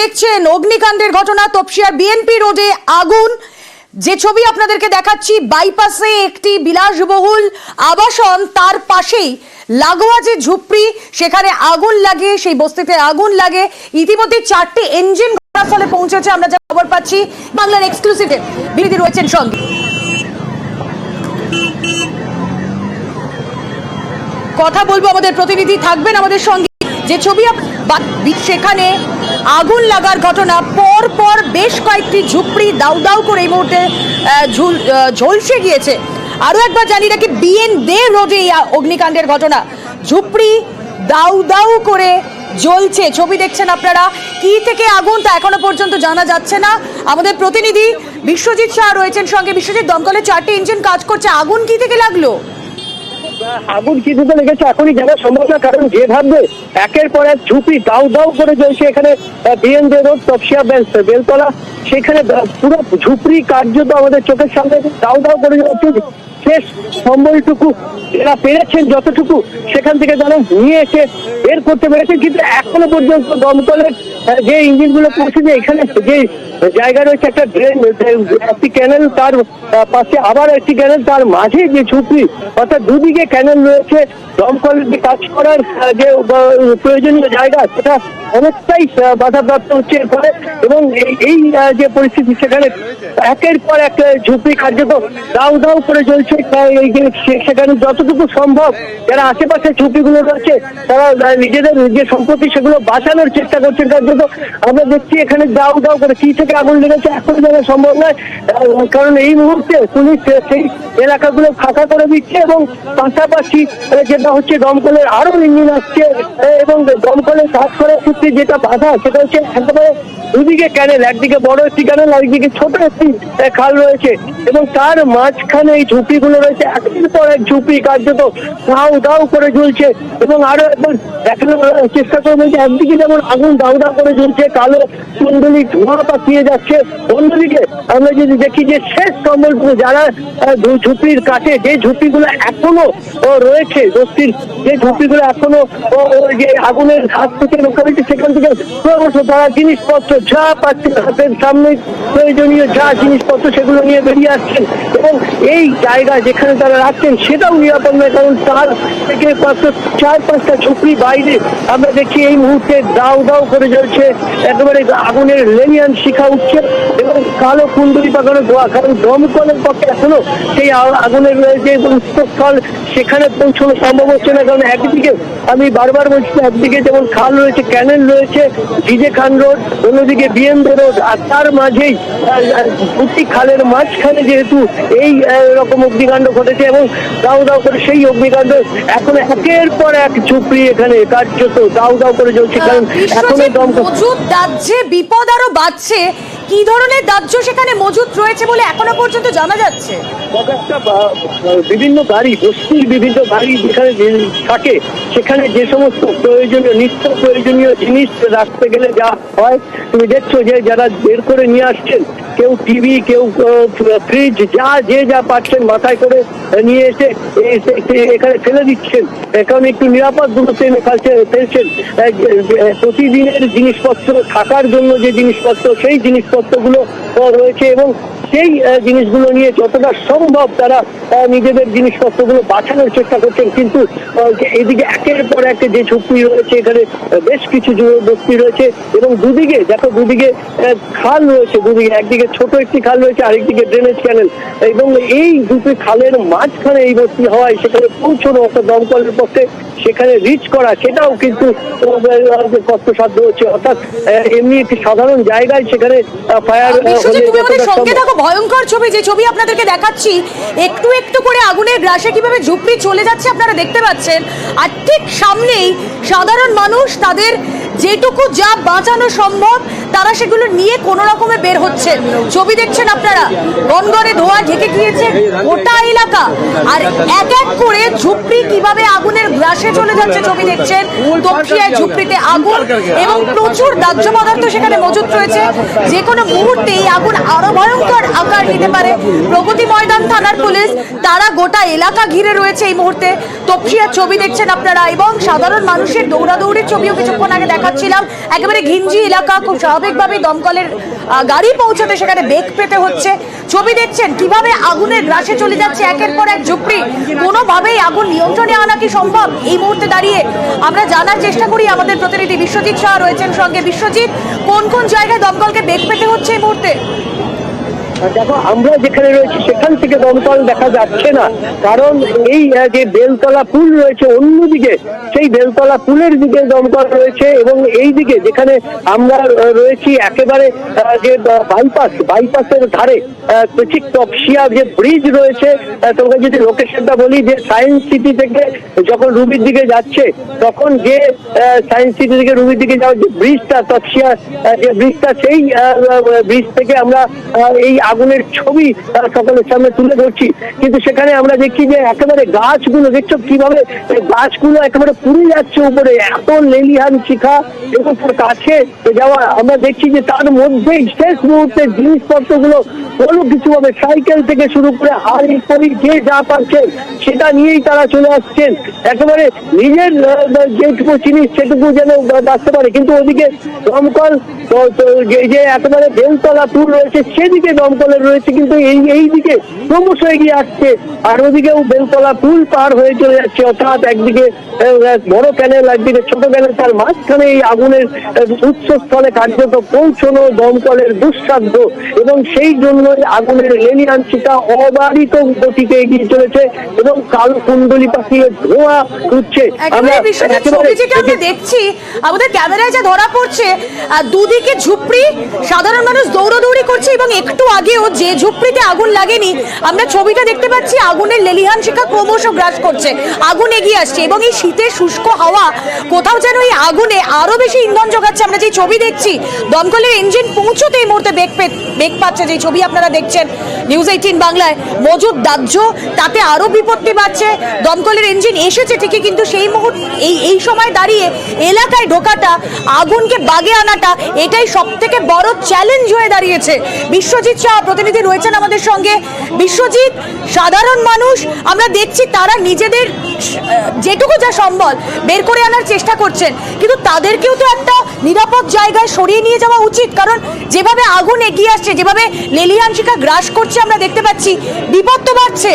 দেখছেন অগ্নিকাণ্ডের ঘটনা তপসিয়ার বিএনপি রোডে আগুন। যে ছবি আপনাদেরকে দেখাচ্ছি, বাইপাসে একটি বিলাসবহুল আবাসন, তার পাশেই লাগোয়া যে ঝুপড়ি, সেখানে আগুন লাগে, সেই বস্তিতে আগুন লাগে। ইতিমধ্যে চারটি ইঞ্জিন ঘটনাস্থলে পৌঁছেছে, আমরা যা খবর পাচ্ছি বাংলার এক্সক্লুসিভে বিরোধী রয়েছেন সঙ্গে। কথা বলব আমাদের প্রতিনিধি, থাকবেন আমাদের সঙ্গে। যে ছবি সেখানে আগুন লাগার ঘটনা, পর পর বেশ কয়েকটি ঝুপড়ি দাউ দাউ করে এই মুহূর্তে ঝুল ঝলসে গিয়েছে। আরও একবার জানি রাখি বিএন দে রোডে এই অগ্নিকাণ্ডের ঘটনা। ঝুপড়ি দাউ দাউ করে জ্বলছে। ছবি দেখছেন আপনারা। কি থেকে আগুন তা এখনও পর্যন্ত জানা যাচ্ছে না। আমাদের প্রতিনিধি বিশ্বজিৎ শাহ রয়েছেন সঙ্গে। বিশ্বজিৎ দমকলের চারটি ইঞ্জিন কাজ করছে। আগুন কি থেকে লাগল? আগুন কি দিতে লেগেছে, এখনই জানা সম্ভব না, কারণ যে ভাববে, একের পর এক ঝুপি দাউ দাউ করে জ্বলছে এখানে বিএন দে রোড তপসিয়া বেল বেলতলা। সেখানে পুরো ঝুপড়ি কার্যত আমাদের চোখের সামনে, দাউ দাউ করে জ্বলছে। শেষ সম্বলটুকু এরা পেরেছেন যতটুকু, সেখান থেকে যেন নিয়ে এসে বের করতে পেরেছেন, কিন্তু এখনও পর্যন্ত দমকলের যে ইঞ্জিনগুলো পৌঁছেছে, এখানে যে জায়গা রয়েছে, একটা ড্রেন একটি ক্যানেল তার পাশে আবার একটি ক্যানেল তার মাঝে যে ঝুপড়ি, অর্থাৎ দুদিকে ক্যানেল রয়েছে। দমকলের যে কাজ করার যে প্রয়োজনীয় জায়গা সেটা অনেকটাই বাধাপ্রাপ্ত হচ্ছে এর ফলে এবং এই- যে পরিস্থিতি সেখানে একের পর এক ঝুঁকি কার্যত দাউ দাউ করে চলছে। সেখানে যতটুকু সম্ভব যারা আশেপাশে ঝুপড়িগুলো রয়েছে, তারা নিজেদের যে সম্পত্তি সেগুলো বাঁচানোর চেষ্টা করছেন। কার্যত আমরা দেখছি এখানে দাউ দাউ করে কি থেকে আগুন লেগেছে, এখন জানা সম্ভব নয়। কারণ এই মুহূর্তে পুলিশ সেই এলাকাগুলো ফাঁকা করে দিচ্ছে এবং পাশাপাশি যেটা হচ্ছে দমকলের আরও ইঞ্জিন আসছে এবং দমকলের কাজ করার ক্ষেত্রে যেটা বাধা, সেটা হচ্ছে একেবারে দুদিকে ক্যানেল একদিকে বড় একটি ক্যানেল একদিকে ছোট একটি খাল রয়েছে। এবং তার মাঝখানে এই ঝুপড়িগুলো রয়েছে। একের পর এক ঝুপড়ি কার্যত দাউ দাউ করে জ্বলছে এবং আরও একবার দেখানোর চেষ্টা করব যে একদিকে যেমন আগুন দাউ দাউ করে জ্বলছে কালো কুণ্ডলি ধোঁয়া পাকিয়ে যাচ্ছে। অন্যদিকে আমরা যদি দেখি যে শেষ সম্বলপুর যারা ঝুপড়ির কাছে যে ঝুপড়িগুলো এখনও রয়েছে বস্তির যে ঝুপড়িগুলো এখনও যে আগুনের হাত থেকে রক্ষা সেখান থেকে ক্রমশ তারা জিনিসপত্র যা পাচ্ছে হাতের সামনে প্রয়োজনীয় যা জিনিসপত্র সেগুলো নিয়ে বেরিয়ে আসছেন। এবং এই জায়গা যেখানে তারা রাখছেন, সেটাও নিরাপদ নয়, কারণ তার থেকে পাঁচশো, চার পাঁচটা ঝুপড়ি বাইরে আমরা দেখছি এই মুহূর্তে দাউ দাউ করে জ্বলছে, একেবারে আগুনের লেনিয়ান শিখা উঠছে এবং কালো কুণ্ডলি পাকানো ধোয়া, কারণ দমকলের পক্ষে এখনও সেই আগুনের যে উৎসস্থল সেখানে পৌঁছানো সম্ভব হচ্ছে না, কারণ একদিকে আমি বারবার বলছি একদিকে যেমন খাল রয়েছে, ক্যানেল রয়েছে জিজে খান রোড, অন্যদিকে বিএমডি রোড, আর তার মাঝেই খালের মাঝখানে যেহেতু এই রকম অগ্নিকাণ্ড ঘটেছে এবং দাউ দাউ করে সেই অগ্নিকাণ্ড এখন একের পর এক ঝুপড়ি এখানে কার্যত দাউ দাউ করে জ্বলছে কারণ এখনও দমকল মজুদ বিপদ আরও বাড়ছে কি ধরনের দাহ্য সেখানে মজুদ রয়েছে বলে এখনও পর্যন্ত জানা যাচ্ছে? বিভিন্ন গাড়ি, বস্তির বিভিন্ন গাড়ি যেখানে থাকে, সেখানে যে সমস্ত প্রয়োজনীয়, নিত্য প্রয়োজনীয় জিনিস রাখতে গেলে যা হয়, তুমি দেখছ যে যারা বের করে নিয়ে আসছেন, কেউ টিভি, কেউ ফ্রিজ, যা, যে যা পাচ্ছেন মাথায় করে নিয়ে এসে এখানে ফেলে দিচ্ছেন। কারণ একটু নিরাপদ দূরত্বে এনে ফেলছে, ফেলছেন। প্রতিদিনের জিনিসপত্র, থাকার জন্য যে জিনিসপত্র, সেই জিনিসপত্রগুলো আহ, রয়েছে এবং সেই জিনিসগুলো নিয়ে যতটা সম্ভব তারা নিজেদের জিনিসপত্রগুলো বাঁচানোর চেষ্টা করছেন। কিন্তু এদিকে একের পর এক যে ঝুঁকি রয়েছে এখানে বেশ কিছু বস্তি রয়েছে এবং দুদিকে দেখো দুদিকে খাল রয়েছে দুদিকে। একদিকে ছোট একটি খাল রয়েছে আরেকদিকে ড্রেনেজ ক্যানেল এবং এই দুটি খালের মাঝখানে এই বস্তি হওয়ায় সেখানে পৌঁছানো অর্থাৎ দমকলের পক্ষে সেখানে রিচ করা সেটাও কিন্তু কষ্টসাধ্য হচ্ছে। অর্থাৎ এমনি একটি সাধারণ জায়গায় সেখানে ফায়ার বিশ্বজিৎ ভয়ঙ্কর ছবি, যে ছবি আপনাদেরকে দেখাচ্ছি, একটু একটু করে আগুনের গ্রাসে কীভাবে ঝুপড়ি চলে যাচ্ছে আপনারা দেখতে পাচ্ছেন। আর ঠিক সামনেই সাধারণ মানুষ তাদের যেটুকু যা বাঁচানো সম্ভব, তারা সেগুলো নিয়ে কোনো রকমে বের হচ্ছে। ছবি দেখছেন আপনারা? গনগনে ধোয়া ঢেকে গিয়েছে গোটা এলাকা। আর এক এক করে ঝুপড়ি কীভাবে আগুনের গ্রাসে চলে যাচ্ছে ছবি দেখছেন? তপসিয়ায় ঝুপড়িতে আগুন এবং প্রচুর দাহ্য পদার্থ সেখানে মজুত রয়েছে। যে কোনো মুহূর্তে এই আগুন আরও ভয়ঙ্কর আকার নিতে পারে। প্রগতি ময়দান থানার পুলিশ, তারা গোটা এলাকা ঘিরে রয়েছে এই মুহূর্তে। তপসিয়ার ছবি দেখছেন আপনারা এবং সাধারণ মানুষের দৌড়াদৌড়ির ছবিও কিছুক্ষণ আগে দেখাচ্ছিলাম। একেবারে ঘিঞ্জি এলাকা, খুব স্বাভাবিকভাবে স্বাভাবিকভাবেই দমকলের গাড়ি পৌঁছাতে সেখানে বেগ পেতে হচ্ছে। ছবি দেখছেন কীভাবে আগুনের গ্রাসে চলে যাচ্ছে একের পর এক ঝুপড়ি। কোনোভাবেই আগুন নিয়ন্ত্রণে আনা কি সম্ভব? এই মুহূর্তে দাঁড়িয়ে আমরা জানার চেষ্টা করি আমাদের প্রতিনিধি বিশ্বজিৎ শাহ রয়েছেন সঙ্গে। বিশ্বজিৎ, কোন কোন জায়গায় দমকলকে বেগ পেতে হচ্ছে এই মুহূর্তে? দেখো আমরা যেখানে রয়েছি সেখান থেকে দমকল দেখা যাচ্ছে না। কারণ এই যে বেলতলা পুল রয়েছে অন্যদিকে সেই বেলতলা পুলের দিকে দমকল রয়েছে এবং এই দিকে যেখানে আমরা রয়েছি একেবারে যে বাইপাস বাইপাসের ধারে ঠিক তপসিয়া যে ব্রিজ রয়েছে তোমাকে যদি লোকেশনটা বলি যে সায়েন্স সিটি থেকে যখন রুবির দিকে যাচ্ছে তখন যে সায়েন্স সিটি থেকে রুবির দিকে যাওয়ার যে ব্রিজটা তপসিয়া আহ, যে ব্রিজটা সেই ব্রিজ থেকে আমরা এই আগুনের ছবি আহ, সকলের সামনে তুলে ধরছি। কিন্তু সেখানে আমরা দেখছি যে একেবারে গাছগুলো দেখছ কীভাবে গাছগুলো একেবারে পুড়ে যাচ্ছে উপরে। এত লেলিহান শিখা এবং তার কাছে যাওয়া। আমরা দেখছি যে তার মধ্যেই শেষ মুহূর্তে জিনিসপত্রগুলো কোনো কিছু হবে। সাইকেল থেকে শুরু করে হাড়ি ফাড়ি যে যা পাচ্ছেন সেটা নিয়েই তারা চলে আসছেন। একেবারে নিজের যেটুকু জিনিস সেটুকু যেন বাঁচতে পারে। কিন্তু ওদিকে দমকল যে- একেবারে বেলতলা পুল রয়েছে সেদিকে দমকলের রয়েছে কিন্তু এই এই দিকে ক্রমশ এগিয়ে আসছে। আর ওদিকেও বেলতলা পুল পার হয়ে চলে যাচ্ছে অর্থাৎ একদিকে বড় ক্যানেল একদিকে ছোট ক্যানেল তার মাঝখানে এই আগুনের উৎসস্থলে কার্যত পৌঁছানো দমকলের দুঃসাধ্য। এবং সেই জন্য আগুনের লেলিয়ান শিকা অবারিত গতিতে এগিয়ে চলেছে এবং কালো কুণ্ডলি পাখিয়ে ধোঁয়া উঠছে। আমরা দেখছি আমাদের ক্যামেরায় যা ধরা পড়ছে দুদিকে ঝুপড়ি সাধারণ মানুষ দৌড়দৌড়ি করছে এবং একটু আগেও যে ঝুপড়িতে আগুন লাগেনি, আমরা ছবিটা দেখতে পাচ্ছি, আগুনের লেলিহান শিখা ক্রমশ গ্রাস করছে। আগুন এগিয়ে আসছে এবং এই শীতের শুষ্ক হাওয়া কোথাও যেন এই আগুনে আরও বেশি ইন্ধন যোগাচ্ছে। আমরা যে ছবি দেখছি, দমকলের ইঞ্জিন পৌঁছতে এই মুহূর্তে বেগ বেগ পাচ্ছে। যে ছবি আপনারা দেখছেন নিউজ এইটিন বাংলায়, মজুদ দাহ্য, তাতে আরও বিপত্তি বাড়ছে। দমকলের ইঞ্জিন এসেছে ঠিকই, কিন্তু সেই মুহূর্তে এই এই সময় দাঁড়িয়ে এলাকায় ঢোকাটা, আগুনকে বাগে আনাটা, এটাই সব থেকে বড় চ্যালেঞ্জ হয়ে দাঁড়িয়েছে। বিশ্বজিৎ শাহ প্রতিনিধি রয়েছেন আমাদের সঙ্গে। বিশ্বজিৎ, সাধারণ মানুষ, আমরা দেখছি তারা নিজেদের যেটুকু যা সম্বল বের করে আনার চেষ্টা করছেন। কিন্তু তাদেরকেও তো একটা নিরাপদ জায়গায় সরিয়ে নিয়ে যাওয়া উচিত। কারণ যেভাবে আগুন এগিয়ে আসছে, যেভাবে লেলিয়ান শিখা গ্রাস করছে, আমরা দেখতে পাচ্ছি। বিপদ তো বাড়ছে।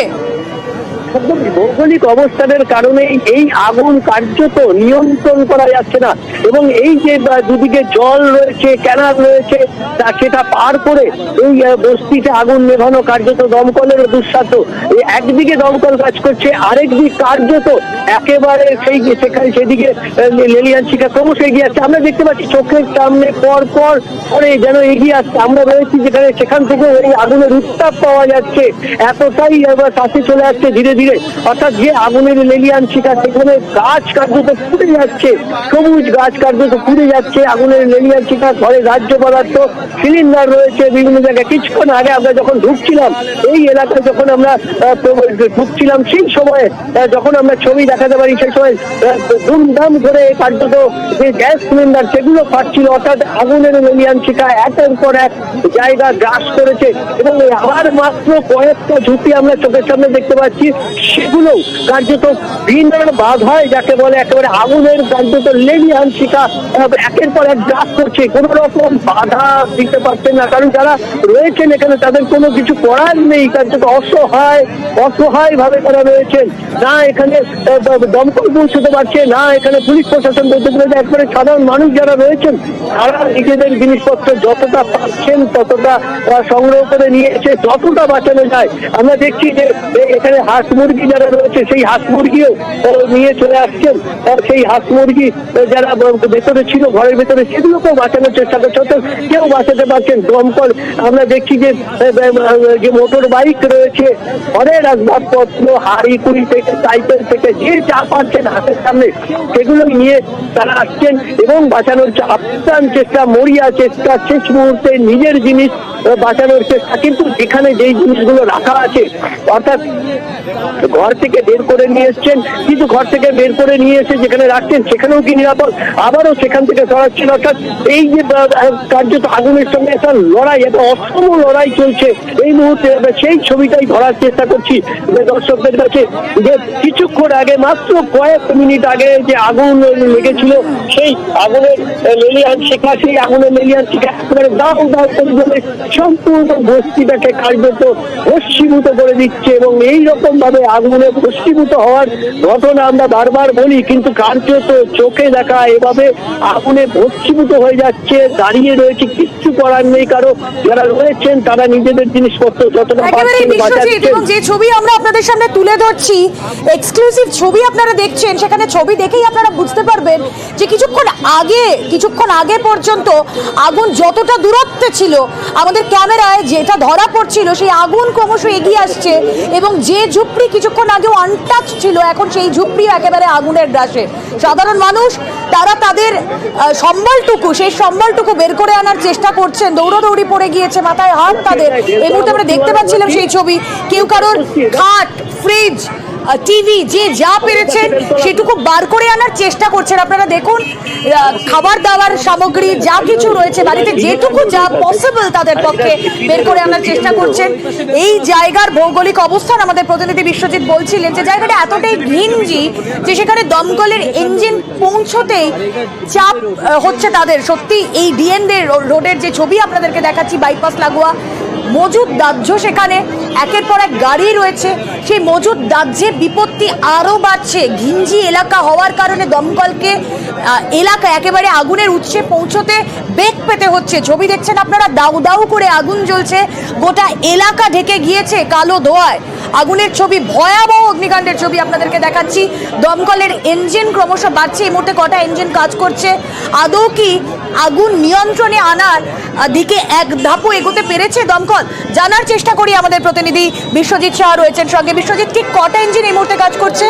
ভৌগোলিক অবস্থানের কারণে এই আগুন কার্যত নিয়ন্ত্রণ করা যাচ্ছে না। এবং এই যে দুদিকে জল রয়েছে, ক্যানাল রয়েছে, তা সেটা পার করে এই বস্তিতে আগুন নেভানো কার্যত দমকলের দুঃসাধ্য। একদিকে দমকল কাজ করছে, আরেক দিক কার্যত একেবারে সেই সেখানে সেদিকে লেলিয়ান শিখা ক্রমশ এগিয়ে আসছে। আমরা দেখতে পাচ্ছি চোখের সামনে পর পর করে যেন এগিয়ে আসছে। আমরা রয়েছি যেখানে সেখান থেকে এই আগুনের উত্তাপ পাওয়া যাচ্ছে। এতটাই এবার কাছে চলে আসছে, ধীরে ধীরে অর্থাৎ যে আগুনের লেলিয়ান শিখা সেখানে গাছ কার্যত পুড়ে যাচ্ছে, সবুজ গাছ কার্যত পুড়ে যাচ্ছে, আগুনের লেলিয়ান শিখা ঘরে রাজ্য পদার্থ, সিলিন্ডার রয়েছে বিভিন্ন জায়গায়। কিছুক্ষণ আগে আমরা যখন ঢুকছিলাম, এই এলাকায় যখন আমরা ঢুকছিলাম, সেই সময়ে যখন আমরা ছবি দেখাতে পারি, সেই সময় দুমদাম করে কার্যত যে গ্যাস সিলিন্ডার, সেগুলো ফাটছিল। অর্থাৎ আগুনের লেলিয়ান শিখা একের পর এক জায়গা গ্রাস করেছে এবং আবার মাত্র কয়েকটা ঝুঁকি আমরা চোখের সামনে দেখতে পাচ্ছি। সেগুলো কার্যত বিনা বাধায় যাকে বলে একেবারে আগুনের কার্যত লেলিয়ান শিখা। একের পর এক গ্রাস করছে। কোন রকম বাধা দিতে পারছেন না, কারণ যারা রয়েছেন এখানে তাদের কোনো কিছু করার নেই। কার্যত অসহায় অসহায় ভাবে তারা রয়েছেন। না এখানে দমকল পৌঁছতে পারছে, না এখানে পুলিশ প্রশাসন পৌঁছতে পারছে একবারে সাধারণ মানুষ যারা রয়েছেন, তারা নিজেদের জিনিসপত্র যতটা পাচ্ছেন, ততটা সংগ্রহ করে নিয়ে এসে যতটা বাঁচানো যায়। আমরা দেখছি যে এখানে হাঁস মুরগি যারা রয়েছে, সেই হাঁস মুরগিও নিয়ে চলে আসছেন। সেই হাঁস মুরগি যারা ভেতরে ছিল, ঘরের ভেতরে, সেগুলোকেও বাঁচানোর চেষ্টা করছে। অর্থাৎ কেউ বাঁচাতে পারছেন দমকল, আমরা দেখছি যে যে মোটর বাইক রয়েছে, ঘরের আসবাবপত্র, হাড়ি, কুড়ি থেকে, সাইকেল থেকে, যে চা পাচ্ছেন হাতের সামনে, সেগুলো নিয়ে তারা আসছেন এবং বাঁচানোর আপ্রাণ চেষ্টা, মরিয়া চেষ্টা, শেষ মুহূর্তে নিজের জিনিস বাঁচানোর চেষ্টা। কিন্তু এখানে যেই জিনিসগুলো রাখা আছে, অর্থাৎ ঘর থেকে বের করে নিয়ে এসছেন, কিন্তু ঘর থেকে বের করে নিয়ে এসে যেখানে রাখছেন, সেখানেও কি নিরাপদ? আবারও সেখান থেকে সরাচ্ছেন, অর্থাৎ এই যে কার্যত আগুনের সঙ্গে একটা লড়াই, একটা অসম লড়াই চলছে এই মুহূর্তে। সেই ছবিটাই ধরার চেষ্টা করছি দর্শকদের কাছে যে কিছুক্ষণ আগে, মাত্র কয়েক মিনিট আগে যে আগুন লেগেছিল, সেই আগুনের লেলিয়ান শিখা সেই আগুনের লেলিয়ান শিখা একেবারে দাও দাও করে জ্বলে সম্পূর্ণ বস্তিটাকে কার্যত ভস্মীভূত করে দিচ্ছে এবং এই রকম ভাবে আগুনে ভস্মীভূত হওয়ার ঘটনা আমরা বারবার বলি কিন্তু কার্যত চোখে দেখা এভাবে আগুনে ভস্মীভূত হয়ে যাচ্ছে দাঁড়িয়ে রয়েছে কিচ্ছু করার নেই কারও। যারা রয়েছেন তারা নিজেদের জিনিসপত্র যতটা যে ছবি আমরা আপনাদের সামনে তুলে ধরছি এক্সক্লুসিভ ছবি আপনারা দেখছেন সেখানে ছবি দেখেই আপনারা বুঝতে পারবেন যে কিছুক্ষণ আগে কিছুক্ষণ আগে পর্যন্ত আগুন যতটা দূরত্বে ছিল আমাদের ক্যামেরায় যেটা ধরা পড়ছিল সেই আগুন ক্রমশ এগিয়ে আসছে এবং যে ঝুপড়ি কিছুক্ষণ আগেও আনটাচ ছিল, এখন সেই ঝুপড়ি একেবারে আগুনের গ্রাসে। সাধারণ মানুষ, তারা তাদের সম্বলটুকু, সেই সম্বলটুকু বের করে আনার চেষ্টা করছেন। দৌড়াদৌড়ি পড়ে গিয়েছে, মাথায় হাত তাদের। এই মুহূর্তে আমরা দেখতে পাচ্ছিলাম সেই ছবি। কেউ কারোর খাট ফ্রিজ টিভি যে যা পেরেছেন সেটুকু বার করে আনার চেষ্টা করছেন। আপনারা দেখুন খাবার দাবার সামগ্রী যা কিছু রয়েছে, বাড়িতে যেটুকু যা পসিবল তাদের পক্ষে বের করে আনার চেষ্টা করছেন। এই জায়গার ভৌগোলিক অবস্থান আমাদের প্রতিনিধি বিশ্বজিৎ বলছিলেন যে জায়গাটা এতটাই ঘিঞ্জি যে সেখানে দমকলের ইঞ্জিন পৌঁছতেই চাপ হচ্ছে তাদের। সত্যি এই ডিএনডে রোডের যে ছবি আপনাদেরকে দেখাচ্ছি বাইপাস লাগোয়া মজুদ দাহ্য সেখানে। একের পর এক গাড়ি রয়েছে। সেই মজুদ দাহ্যে বিপত্তি আরও বাড়ছে। ঘিঞ্জি এলাকা হওয়ার কারণে দমকলকে এলাকা একেবারে আগুনের উৎসে পৌঁছতে বেগ পেতে হচ্ছে। ছবি দেখছেন আপনারা? দাউ দাউ করে আগুন জ্বলছে। গোটা এলাকা ঢেকে গিয়েছে কালো ধোয়ায়। আগুনের ছবি ভয়াবহ অগ্নিকাণ্ডের ছবি আপনাদেরকে দেখাচ্ছি। দমকলের ইঞ্জিন ক্রমশ বাড়ছে। এই মুহূর্তে কটা ইঞ্জিন কাজ করছে। আদৌ কি আগুন নিয়ন্ত্রণে আনার দিকে এক ধাপও এগোতে পেরেছে দমকল? জানার চেষ্টা করি আমাদের প্রতিনিধি বিশ্বজিৎ শাহ রয়েছেন সঙ্গে। বিশ্বজিৎ, ঠিক কটা ইঞ্জিন এই মুহূর্তে কাজ করছে?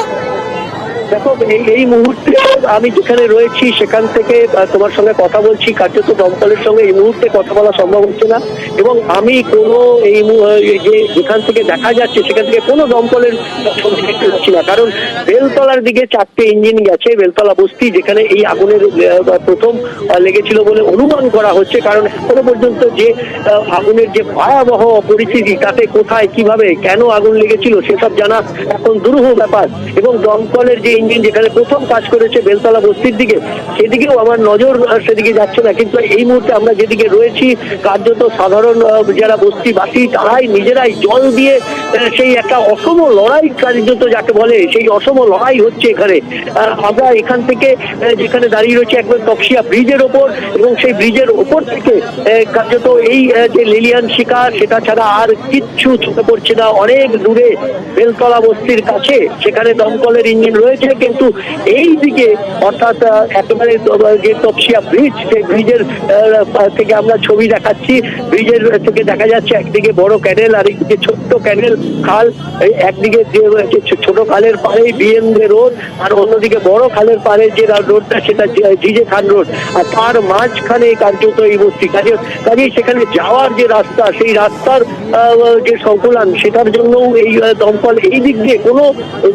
দেখো, এই এই মুহূর্তে আমি যেখানে রয়েছি, সেখান থেকে তোমার সঙ্গে কথা বলছি, কার্যত দমকলের সঙ্গে এই মুহূর্তে কথা বলা সম্ভব হচ্ছে না। এবং আমি কোনো এই যে যেখান থেকে দেখা যাচ্ছে, সেখান থেকে কোনো দমকলের দেখতে পাচ্ছি না। কারণ বেলতলার দিকে চারটে ইঞ্জিন গেছে, বেলতলা বস্তি, যেখানে এই আগুনের প্রথম লেগেছিল বলে অনুমান করা হচ্ছে। কারণ এখনও পর্যন্ত যে আগুনের যে ভয়াবহ পরিস্থিতি, তাতে কোথায়, কীভাবে, কেন আগুন লেগেছিল, সেসব জানা এখন দুরূহ ব্যাপার। এবং দমকলের যে ইঞ্জিন যেখানে প্রথম কাজ করেছে বেলতলা বস্তির দিকে, সেদিকেও আমার নজর সেদিকে যাচ্ছে না। কিন্তু এই মুহূর্তে আমরা যেদিকে রয়েছি, কার্যত সাধারণ যারা বস্তিবাসী, তারাই নিজেরাই জল দিয়ে সেই একটা অসম লড়াই কার্যত যাকে বলে, সেই অসম লড়াই হচ্ছে এখানে। আমরা এখান থেকে যেখানে দাঁড়িয়ে রয়েছে একবার তপসিয়া ব্রিজের ওপর এবং সেই ব্রিজের ওপর থেকে কার্যত এই যে লিলিয়ান শিকার, সেটা ছাড়া আর কিচ্ছু চোখে পড়ছে না। অনেক দূরে বেলতলা বস্তির কাছে, সেখানে দমকলের ইঞ্জিন রয়েছে। কিন্তু এই দিকে, অর্থাৎ একেবারে যে তপসিয়া ব্রিজ সেই ব্রিজের থেকে আমরা ছবি দেখাচ্ছি। ব্রিজের থেকে দেখা যাচ্ছে একদিকে বড় ক্যানেল আর একদিকে ছোট্ট ক্যানেল খাল। একদিকে যে ছোট খালের পাড়ে বিএমএ রোড আর অন্যদিকে বড় খালের পাড়ে যে রোডটা সেটা জিজে খান রোড আর তার মাঝখানে কার্যত এই বস্তি কাজে কাজেই সেখানে যাওয়ার যে রাস্তা, সেই রাস্তার যে সংকুলান, সেটার জন্য এই দমকল, এই দিক দিয়ে কোনো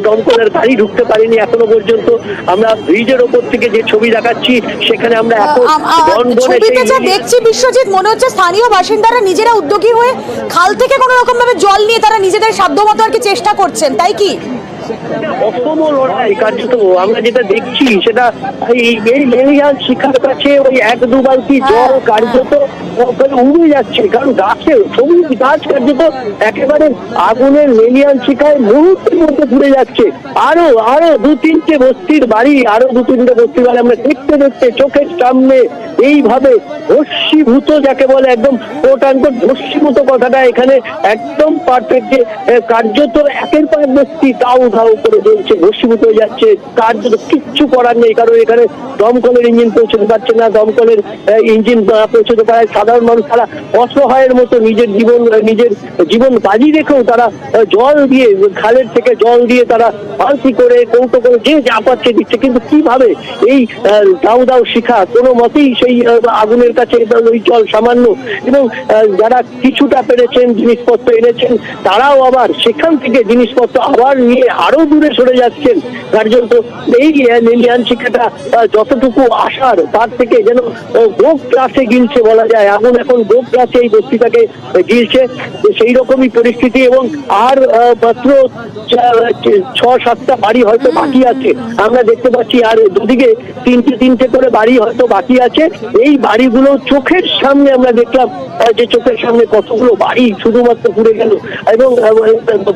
দমকলের গাড়ি ঢুকতে পারেনি এখনও পর্যন্ত আমরা ব্রিজের ওপর থেকে যে ছবি দেখাচ্ছি সেখানে আমরা ছবিতে যা দেখছি বিশ্বজিৎ মনে হচ্ছে স্থানীয় বাসিন্দারা নিজেরা উদ্যোগী হয়ে খাল থেকে কোনো রকম ভাবে জল নিয়ে তারা নিজেদের সাধ্যমতো আর কি চেষ্টা করছেন তাই কি? অসম লড়াই কার্যত আমরা যেটা দেখছি সেটা এই শিখার কাছে ওই এক দু বালতি জল হ্যাঁ, কার্যত উড়ে যাচ্ছে কারণ গাছে সবুজ গাছ কার্যত একেবারে আগুনের শিখায় মুহূর্তের মধ্যে ঘুরে যাচ্ছে। আরও আরও দু তিনটে বস্তির বাড়ি আরও দু তিনটে বস্তির বাড়ি আমরা দেখতে দেখতে চোখের সামনে এইভাবে ভস্মীভূত যাকে বলে একদম কোট আনকোট ভস্মীভূত কথাটা এখানে একদম পারফেক্ট যে কার্যত একের পর বস্তি দাউ ধাউ করে জ্বলছে ভস্মীভূত হয়ে যাচ্ছে, তার জন্য কিচ্ছু করার নেই, কারণ এখানে দমকলের ইঞ্জিন পৌঁছতে পারছে না, দমকলের ইঞ্জিন পৌঁছতে পারে সাধারণ মানুষ তারা অসহায়ের মতো নিজের জীবন নিজের জীবন বাজি রেখেও তারা জল দিয়ে, খালের থেকে জল দিয়ে তারা বালতি করে, কৌটো করে, যে যা পাচ্ছে দিচ্ছে। কিন্তু কীভাবে এই দাউ দাউ শিখা, কোনো মতেই সেই আগুনের কাছে ওই জল সামান্য। এবং যারা কিছুটা পেরেছেন, জিনিসপত্র এনেছেন, তারাও আবার সেখান থেকে জিনিসপত্র আবার নিয়ে আরও দূরে সরে যাচ্ছেন কার্যত। এই ইন্ডিয়ান শিক্ষাটা যতটুকু আসার তার থেকে যেন গোপ ক্লাসে গিলছে বলা যায়। আগুন এখন গোপ ক্লাসে এই বস্তিটাকে গিলছে। সেই রকমই পরিস্থিতি এবং আর মাত্র ছ, সাতটা বাড়ি হয়তো বাকি আছে। আমরা দেখতে পাচ্ছি আর দুদিকে তিনটে তিনটে করে বাড়ি হয়তো বাকি আছে। এই বাড়িগুলো চোখের সামনে আমরা দেখলাম যে চোখের সামনে কতগুলো বাড়ি শুধুমাত্র পুড়ে গেল। এবং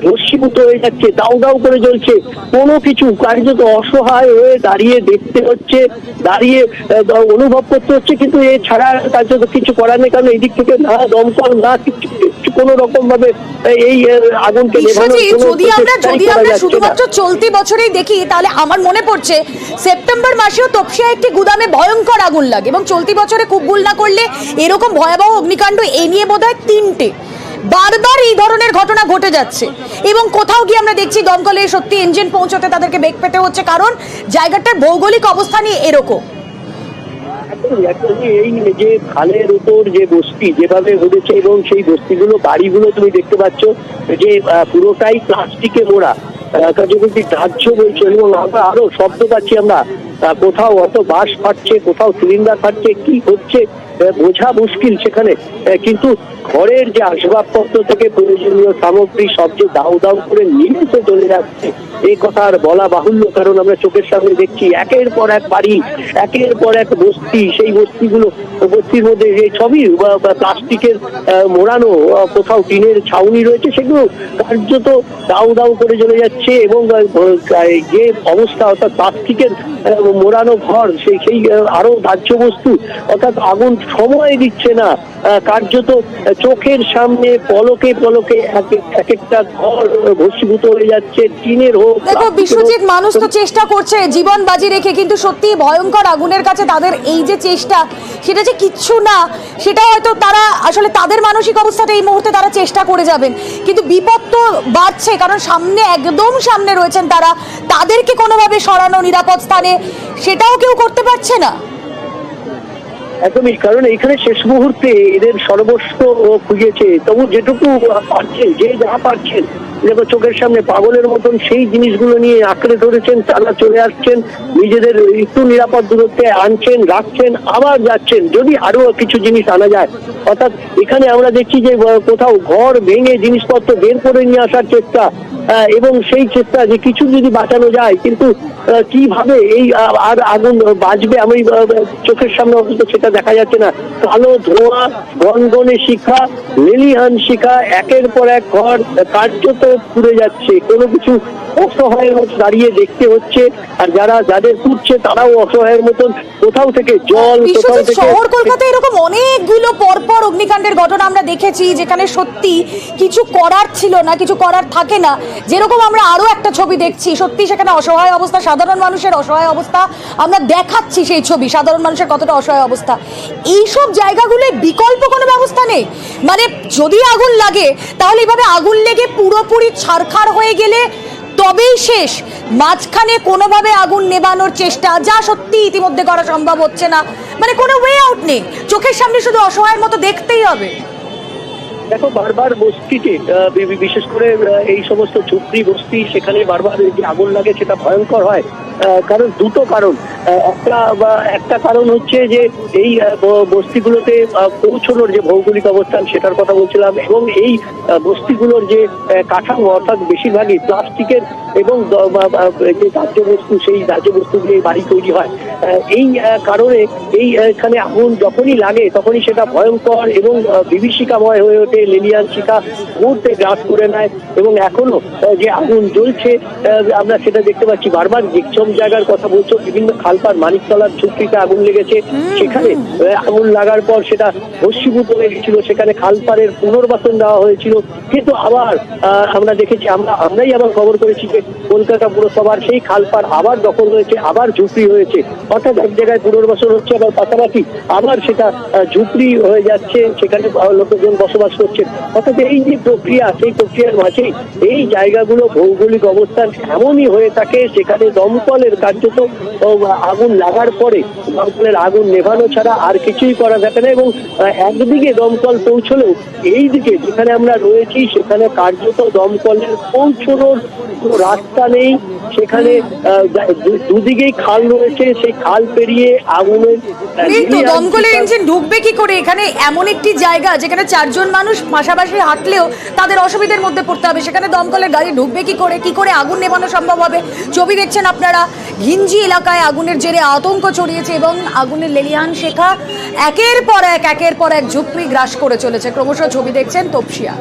ভস্মীভূত হয়ে যাচ্ছে, দাউ দাউ করে জ্বলছে কোনো কিছু কার্যত অসহায় হয়ে দাঁড়িয়ে দেখতে হচ্ছে দাঁড়িয়ে অনুভব করতে হচ্ছে কিন্তু এছাড়া কার্যত কিছু করার নেই কারণ এই দিক থেকে না দমকল না কোনো রকম ভাবে এই আগুনকে নেভানোর বিশ্বজিৎ কোনো যদি আমরা যদি আমরা শুধুমাত্র চলতি বছরেই দেখি তাহলে আমার মনে পড়ছে সেপ্টেম্বর মাসেও তপসিয়া একটি গুদামে ভয়ঙ্কর আগুন লাগে এবং চলতি বছরে খুব ভুল না করলে এরকম ভয়াবহ অগ্নিকাণ্ড এ নিয়ে বোধহয় তিনটে। বারবার এই ধরনের ঘটনা ঘটে যাচ্ছে। এবং কোথাও গিয়ে আমরা দেখছি দমকলে সত্যি ইঞ্জিন পৌঁছতে তাদেরকে বেগ পেতে হচ্ছে, কারণ জায়গাটার ভৌগোলিক অবস্থানই এরকম। এই যে খালের উপর যে বস্তি যেভাবে ঘটেছে এবং সেই বস্তিগুলো, বাড়িগুলো তুমি দেখতে পাচ্ছ, যে পুরোটাই প্লাস্টিকে মোড়া। কার্যকরী দাহ্য বলছে, এবং আমরা আরও শব্দ পাচ্ছি আমরা কোথাও অত বাঁশ ফাটছে, কোথাও সিলিন্ডার ফাটছে, কি হচ্ছে? বোঝা মুশকিল সেখানে। কিন্তু ঘরের যে আসবাবপত্র থেকে প্রয়োজনীয় সামগ্রী সব যে দাউ দাউ করে নিমেষে চলে যাচ্ছে, এই কথা আর বলা বাহুল্য, কারণ আমরা চোখের সামনে দেখছি একের পর এক বাড়ি, একের পর এক বস্তি, সেই বস্তিগুলো বস্তির মধ্যে যে সবই বা- বা প্লাস্টিকের মোড়ানো কোথাও টিনের ছাউনি রয়েছে, সেগুলো কার্যত দাউ দাউ করে চলে যাচ্ছে, এবং যে অবস্থা, অর্থাৎ প্লাস্টিকের মোড়ানো ঘর, সেই সেই, আরও দাহ্য বস্তু, অর্থাৎ আগুন সময় দিচ্ছে না। কার্যত চোখের সামনে পলকে পলকে এক- এক একটা ঘর ভস্মীভূত হয়ে যাচ্ছে টিনের হোক দেখো বিশ্বজিৎ মানুষ তো চেষ্টা করছে জীবন বাজি রেখে কিন্তু সত্যি ভয়ঙ্কর আগুনের কাছে তাদের এই যে চেষ্টা সেটা যে কিচ্ছু না সেটা হয়তো তারা আসলে তাদের মানসিক অবস্থাটা এই মুহূর্তে তারা চেষ্টা করে যাবেন। কিন্তু বিপদ তো বাড়ছে কারণ সামনে একদম সামনে রয়েছেন তারা। তাদেরকে কোনোভাবে সরানো নিরাপদ স্থানে সেটাও কেউ করতে পারছে না। একদমই, কারণ এখানে শেষ মুহূর্তে এদের সর্বস্ব খুঁজেছে। তবু যেটুকু পারছে যে যা পারছেন দেখো চোখের সামনে পাগলের মতন সেই জিনিসগুলো নিয়ে আঁকড়ে ধরেছেন, তারা চলে আসছেন, নিজেদের একটু নিরাপদ দূরত্বে আনছেন, রাখছেন, আবার যাচ্ছেন। যদি আরও কিছু জিনিস আনা যায়, অর্থাৎ এখানে আমরা দেখছি যে, কোথাও ঘর ভেঙে জিনিসপত্র বের করে নিয়ে আসার চেষ্টা এবং সেই চেষ্টা যে কিছু যদি বাঁচানো যায় কিন্তু কীভাবে এই আর আগুন বাঁচবে আমি চোখের সামনে অন্তত সেটা দেখা যাচ্ছে না। কালো ধোঁয়া গনগনে শিখা লেলিহান শিখা একের পর এক ঘর কার্যত পুড়ে যাচ্ছে। কোনো কিছু অসহায়ের মতো দাঁড়িয়ে দেখতে হচ্ছে আর যারা যাদের পুড়ছে তারাও অসহায়ের মতন। কোথাও থেকে জল কোথাও থেকে শহর কলকাতায় এরকম অনেকগুলো পরপর অগ্নিকাণ্ডের ঘটনা আমরা দেখেছি যেখানে সত্যি কিছু করার ছিল না কিছু করার থাকে না। যেরকম আমরা আরও একটা ছবি দেখছি, সত্যি সেখানে অসহায় অবস্থা, সাধারণ মানুষের অসহায় অবস্থা, আমরা দেখাচ্ছি সেই ছবি, সাধারণ মানুষের কতটা অসহায় অবস্থা। এইসব জায়গাগুলোয় বিকল্প কোনো ব্যবস্থা নেই। মানে যদি আগুন লাগে, তাহলে এভাবে আগুন লেগে পুরোপুরি ছারখার হয়ে গেলে তবেই শেষ। মাঝখানে কোনোভাবে আগুন নেবানোর চেষ্টা, যা সত্যি ইতিমধ্যে করা সম্ভব হচ্ছে না। মানে কোনো ওয়ে আউট নেই। চোখের সামনে শুধু অসহায়ের মতো দেখতেই হবে। দেখো, বারবার বস্তিতে বিশেষ করে এই সমস্ত ঝুপড়ি বস্তি, সেখানে বারবার যে আগুন লাগে, সেটা ভয়ঙ্কর হয়। কারণ দুটো কারণ। একটা একটা কারণ হচ্ছে যে এই বস্তিগুলোতে পৌঁছানোর যে ভৌগোলিক অবস্থান সেটার কথা বলছিলাম এবং এই বস্তিগুলোর যে কাঠামো অর্থাৎ বেশিরভাগই প্লাস্টিকের এবং যে দাহ্য বস্তু, সেই দাহ্য বস্তু দিয়ে বাড়ি তৈরি হয়। এই কারণে এই এখানে আগুন যখনই লাগে তখনই সেটা ভয়ঙ্কর এবং বিভীষিকাময় হয়ে ওঠে। লেলিয়ান শিখা মুহূর্তে গ্রাস করে নেয় এবং এখনও যে আগুন জ্বলছে আমরা সেটা দেখতে পাচ্ছি। বারবার যেসব জায়গার কথা বলছো, বিভিন্ন খাল খালপার মানিকতলার ঝুপড়িতে আগুন লেগেছে। সেখানে আগুন লাগার পর সেটা ভস্মীভূত হয়ে গেছিল সেখানে খালপাড়ের পুনর্বাসন দেওয়া হয়েছিল। কিন্তু আবার আমরা দেখেছি আমরা আমরাই আবার খবর করেছি যে কলকাতা পুরসভার সেই খালপাড় আবার দখল হয়েছে আবার ঝুপড়ি হয়েছে। অর্থাৎ এক জায়গায় পুনর্বাসন হচ্ছে আবার পাশাপাশি আবার সেটা ঝুপড়ি হয়ে যাচ্ছে সেখানে লোকজন বসবাস করছে। অর্থাৎ এই যে প্রক্রিয়া সেই প্রক্রিয়ার মাঝেই এই জায়গাগুলো ভৌগোলিক অবস্থান এমনই হয়ে থাকে সেখানে দমকলের কার্যত আগুন লাগার পরে দমকলের আগুন নেভানো ছাড়া আর কিছুই করা যাবে না এবং একদিকে দমকল পৌঁছলেও এই দিকে যেখানে আমরা রয়েছি সেখানে কার্যত দমকলের পৌঁছানোর রাস্তা নেই। সেখানে দুদিকেই খাল রয়েছে সেই খাল পেরিয়ে আগুনের দমকলের ইঞ্জিন ঢুকবে কি করে? এখানে এমন একটি জায়গা যেখানে চারজন মানুষ পাশাপাশি হাঁটলেও তাদের অসুবিধার মধ্যে পড়তে হবে। সেখানে দমকলের গাড়ি ঢুকবে কি করে? কি করে আগুন নেভানো সম্ভব হবে? ছবি দেখছেন আপনারা। ঘিঞ্জি এলাকায় আগুনের জেরে আতঙ্ক ছড়িয়েছে এবং আগুনের লেলিহান শেখা একের পর এক, একের পর এক ঝুপড়ি গ্রাস করে চলেছে। ক্রমশ ছবি দেখছেন তপসিয়া।